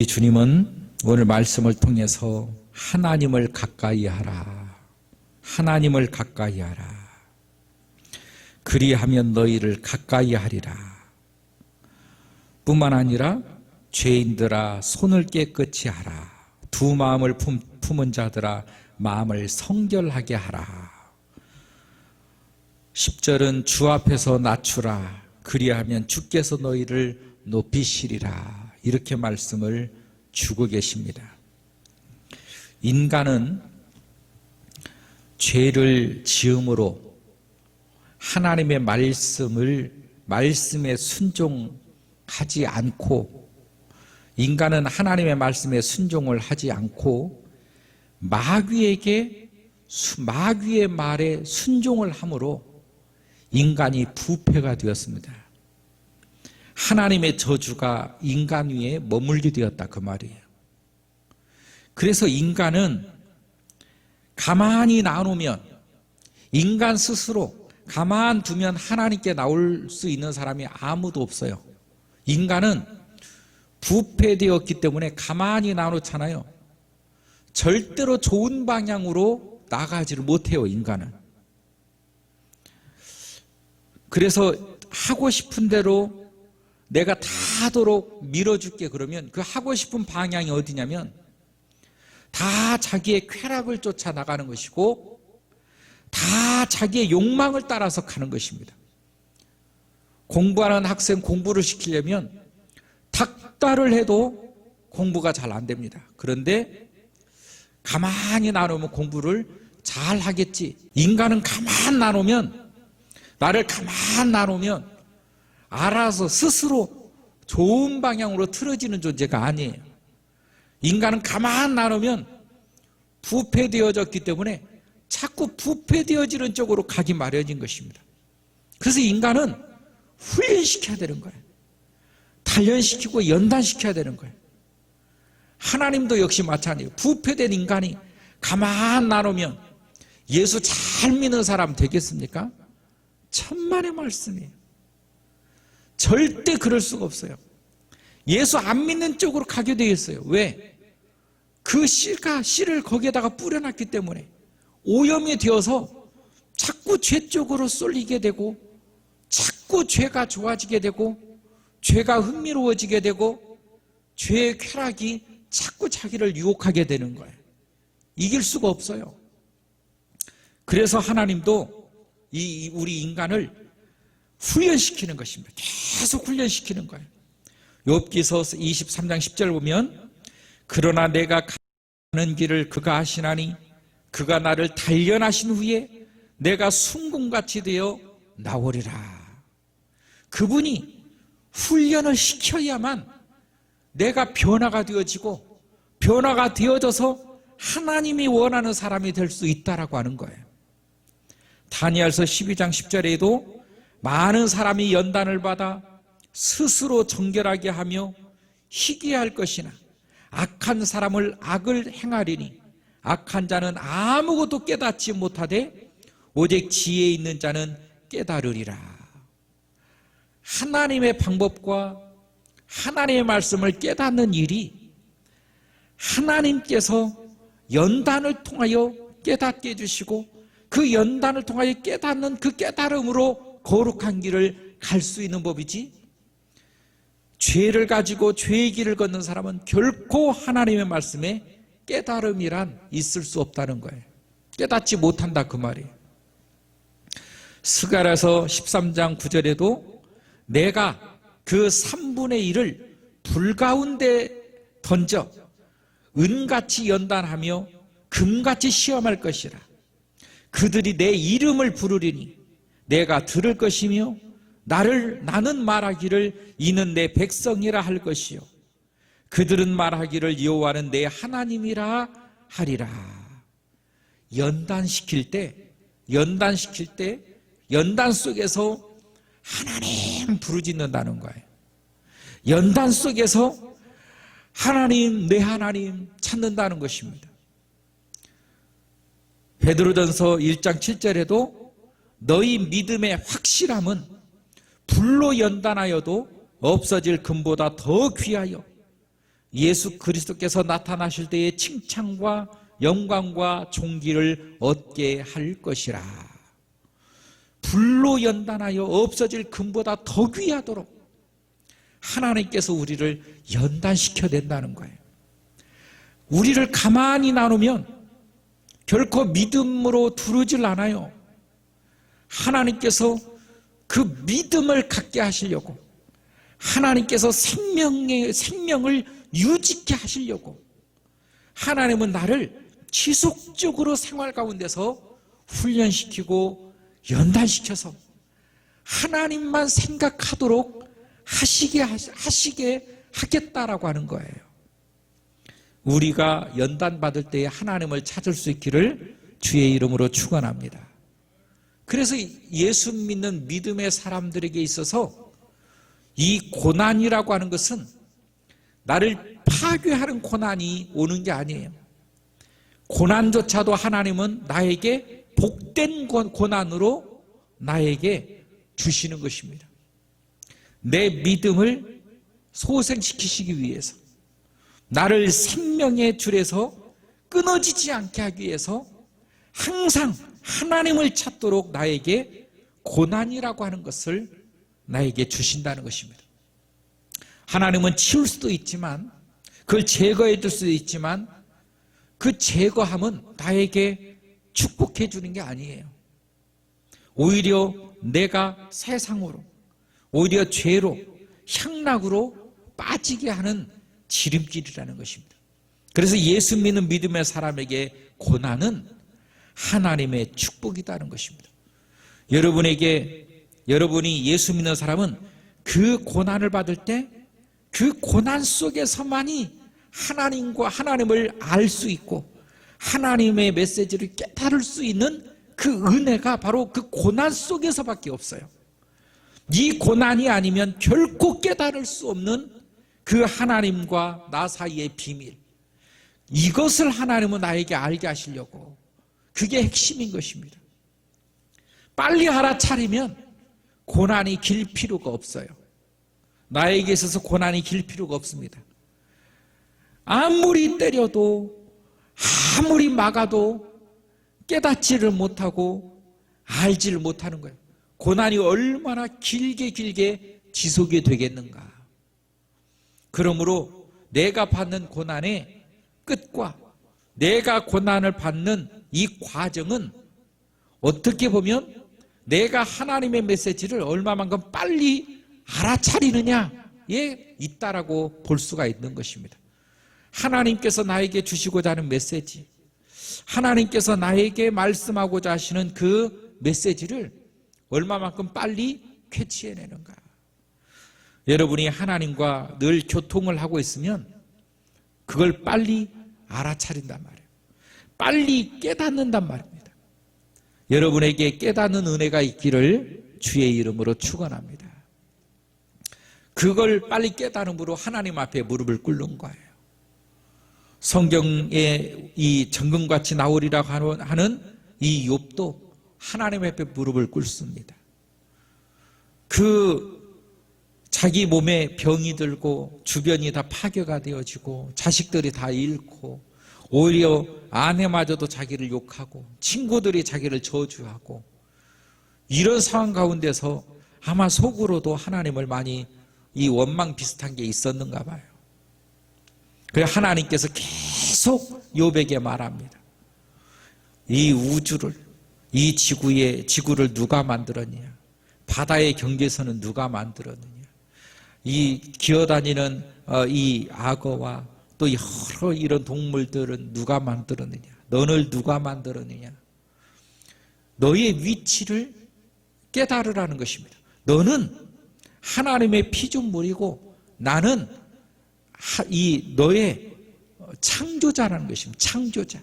이 주님은 오늘 말씀을 통해서 하나님을 가까이 하라. 하나님을 가까이 하라. 그리하면 너희를 가까이 하리라. 뿐만 아니라 죄인들아 손을 깨끗이 하라. 두 마음을 품, 품은 자들아 마음을 성결하게 하라. 10절은 주 앞에서 낮추라. 그리하면 주께서 너희를 높이시리라. 이렇게 말씀을 주고 계십니다. 인간은 죄를 지음으로 하나님의 말씀을 말씀에 순종하지 않고 인간은 하나님의 말씀에 순종을 하지 않고 마귀에게 수- 마귀의 말에 순종을 함으로 인간이 부패가 되었습니다. 하나님의 저주가 인간 위에 머물게 되었다 그 말이에요. 그래서 인간은 가만히 나누면 인간 스스로 가만 두면 하나님께 나올 수 있는 사람이 아무도 없어요. 인간은 부패되었기 때문에 가만히 나놓잖아요. 절대로 좋은 방향으로 나가지를 못해요, 인간은. 그래서 하고 싶은 대로 내가 다 하도록 밀어줄게 그러면 그 하고 싶은 방향이 어디냐면 다 자기의 쾌락을 쫓아 나가는 것이고 다 자기의 욕망을 따라서 가는 것입니다. 공부하는 학생 공부를 시키려면 닥달을 해도 공부가 잘 안 됩니다. 그런데 가만히 나누면 공부를 잘 하겠지. 인간은 가만 나누면 나를 가만 나누면 알아서 스스로 좋은 방향으로 틀어지는 존재가 아니에요. 인간은 가만 나누면 부패되어졌기 때문에 자꾸 부패되어지는 쪽으로 가기 마련인 것입니다. 그래서 인간은 훈련시켜야 되는 거예요. 단련시키고 연단시켜야 되는 거예요. 하나님도 역시 마찬가지예요. 부패된 인간이 가만 나누면 예수 잘 믿는 사람 되겠습니까? 천만의 말씀이에요. 절대 그럴 수가 없어요. 예수 안 믿는 쪽으로 가게 되어 있어요. 왜? 그 씨가 씨를 거기에다가 뿌려놨기 때문에 오염이 되어서 자꾸 죄 쪽으로 쏠리게 되고 자꾸 죄가 좋아지게 되고 죄가 흥미로워지게 되고 죄의 쾌락이 자꾸 자기를 유혹하게 되는 거예요. 이길 수가 없어요. 그래서 하나님도 이 우리 인간을 훈련시키는 것입니다. 계속 훈련시키는 거예요. 욥기서 23장 10절 보면 그러나 내가 가는 길을 그가 하시나니 그가 나를 단련하신 후에 내가 순금같이 되어 나오리라. 그분이 훈련을 시켜야만 내가 변화가 되어지고 변화가 되어져서 하나님이 원하는 사람이 될 수 있다라고 하는 거예요. 다니엘서 12장 10절에도 많은 사람이 연단을 받아 스스로 정결하게 하며 희귀할 것이나 악한 사람을 악을 행하리니 악한 자는 아무것도 깨닫지 못하되 오직 지혜 있는 자는 깨달으리라. 하나님의 방법과 하나님의 말씀을 깨닫는 일이 하나님께서 연단을 통하여 깨닫게 해주시고 그 연단을 통하여 깨닫는 그 깨달음으로 거룩한 길을 갈 수 있는 법이지 죄를 가지고 죄의 길을 걷는 사람은 결코 하나님의 말씀에 깨달음이란 있을 수 없다는 거예요. 깨닫지 못한다 그 말이에요. 스가라서 13장 9절에도 내가 그 3분의 1을 불 가운데 던져 은같이 연단하며 금같이 시험할 것이라. 그들이 내 이름을 부르리니 내가 들을 것이며 나를 나는 말하기를 이는 내 백성이라 할 것이요 그들은 말하기를 여호와는 내 하나님이라 하리라. 연단시킬 때 연단시킬 때 연단 속에서 하나님 부르짖는다는 거예요. 연단 속에서 하나님 내 하나님 찾는다는 것입니다. 베드로전서 1장 7절에도 너희 믿음의 확실함은 불로 연단하여도 없어질 금보다 더 귀하여 예수 그리스도께서 나타나실 때의 칭찬과 영광과 존귀를 얻게 할 것이라. 불로 연단하여 없어질 금보다 더 귀하도록 하나님께서 우리를 연단시켜 낸다는 거예요. 우리를 가만히 나누면 결코 믿음으로 두르질 않아요. 하나님께서 그 믿음을 갖게 하시려고 하나님께서 생명의 생명을 유지케 하시려고 하나님은 나를 지속적으로 생활 가운데서 훈련시키고 연단시켜서 하나님만 생각하도록 하시게 하시게 하겠다라고 하는 거예요. 우리가 연단 받을 때에 하나님을 찾을 수 있기를 주의 이름으로 축원합니다. 그래서 예수 믿는 믿음의 사람들에게 있어서 이 고난이라고 하는 것은 나를 파괴하는 고난이 오는 게 아니에요. 고난조차도 하나님은 나에게 복된 고난으로 나에게 주시는 것입니다. 내 믿음을 소생시키시기 위해서 나를 생명의 줄에서 끊어지지 않게 하기 위해서 항상 하나님을 찾도록 나에게 고난이라고 하는 것을 나에게 주신다는 것입니다. 하나님은 치울 수도 있지만 그걸 제거해 줄 수도 있지만 그 제거함은 나에게 축복해 주는 게 아니에요. 오히려 내가 세상으로 오히려 죄로 향락으로 빠지게 하는 지름길이라는 것입니다. 그래서 예수 믿는 믿음의 사람에게 고난은 하나님의 축복이다는 것입니다. 여러분에게 여러분이 예수 믿는 사람은 그 고난을 받을 때 그 고난 속에서만이 하나님과 하나님을 알 수 있고 하나님의 메시지를 깨달을 수 있는 그 은혜가 바로 그 고난 속에서밖에 없어요. 이 고난이 아니면 결코 깨달을 수 없는 그 하나님과 나 사이의 비밀. 이것을 하나님은 나에게 알게 하시려고. 그게 핵심인 것입니다. 빨리 알아차리면 고난이 길 필요가 없어요. 나에게 있어서 고난이 길 필요가 없습니다. 아무리 때려도, 아무리 막아도 깨닫지를 못하고 알지를 못하는 거예요. 고난이 얼마나 길게 길게 지속이 되겠는가. 그러므로 내가 받는 고난의 끝과 내가 고난을 받는 이 과정은 어떻게 보면 내가 하나님의 메시지를 얼마만큼 빨리 알아차리느냐에 있다라고 볼 수가 있는 것입니다. 하나님께서 나에게 주시고자 하는 메시지, 하나님께서 나에게 말씀하고자 하시는 그 메시지를 얼마만큼 빨리 캐치해내는가. 여러분이 하나님과 늘 교통을 하고 있으면 그걸 빨리 알아차린단 말이에요. 빨리 깨닫는단 말입니다. 여러분에게 깨닫는 은혜가 있기를 주의 이름으로 축원합니다. 그걸 빨리 깨달음으로 하나님 앞에 무릎을 꿇는 거예요. 성경에 이 정금같이 나오리라고 하는 이 욥도 하나님 앞에 무릎을 꿇습니다. 그 자기 몸에 병이 들고 주변이 다 파괴가 되어지고 자식들이 다 잃고 오히려 아내마저도 자기를 욕하고 친구들이 자기를 저주하고 이런 상황 가운데서 아마 속으로도 하나님을 많이 이 원망 비슷한 게 있었는가 봐요. 그래 하나님께서 계속 요백에 말합니다. 이 우주를 이 지구의 지구를 누가 만들었냐? 바다의 경계선은 누가 만들었느냐? 이 기어다니는 어, 이 악어와 또 여러 이런 동물들은 누가 만들었느냐? 너를 누가 만들었느냐? 너의 위치를 깨달으라는 것입니다. 너는 하나님의 피조물이고 나는 이 너의 창조자라는 것입니다. 창조자.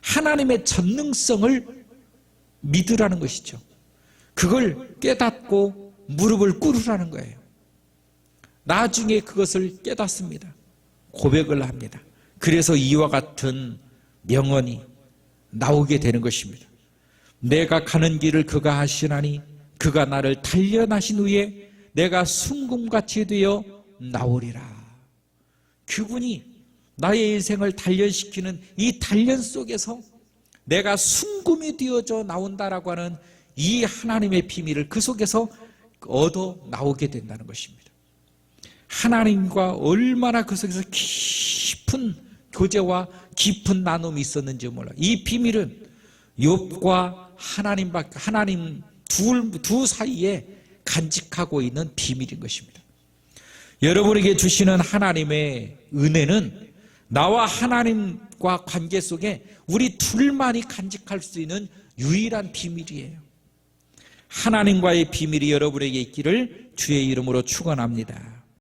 하나님의 전능성을 믿으라는 것이죠. 그걸 깨닫고 무릎을 꿇으라는 거예요. 나중에 그것을 깨닫습니다. 고백을 합니다. 그래서 이와 같은 명언이 나오게 되는 것입니다. 내가 가는 길을 그가 하시나니 그가 나를 단련하신 후에 내가 순금같이 되어 나오리라. 그분이 나의 인생을 단련시키는 이 단련 속에서 내가 순금이 되어져 나온다라고 하는 이 하나님의 비밀을 그 속에서 얻어 나오게 된다는 것입니다. 하나님과 얼마나 그 속에서 깊은 교제와 깊은 나눔이 있었는지 몰라. 이 비밀은 욥과 하나님밖에 하나님 둘, 두 사이에 간직하고 있는 비밀인 것입니다. 여러분에게 주시는 하나님의 은혜는 나와 하나님과 관계 속에 우리 둘만이 간직할 수 있는 유일한 비밀이에요. 하나님과의 비밀이 여러분에게 있기를 주의 이름으로 축원합니다.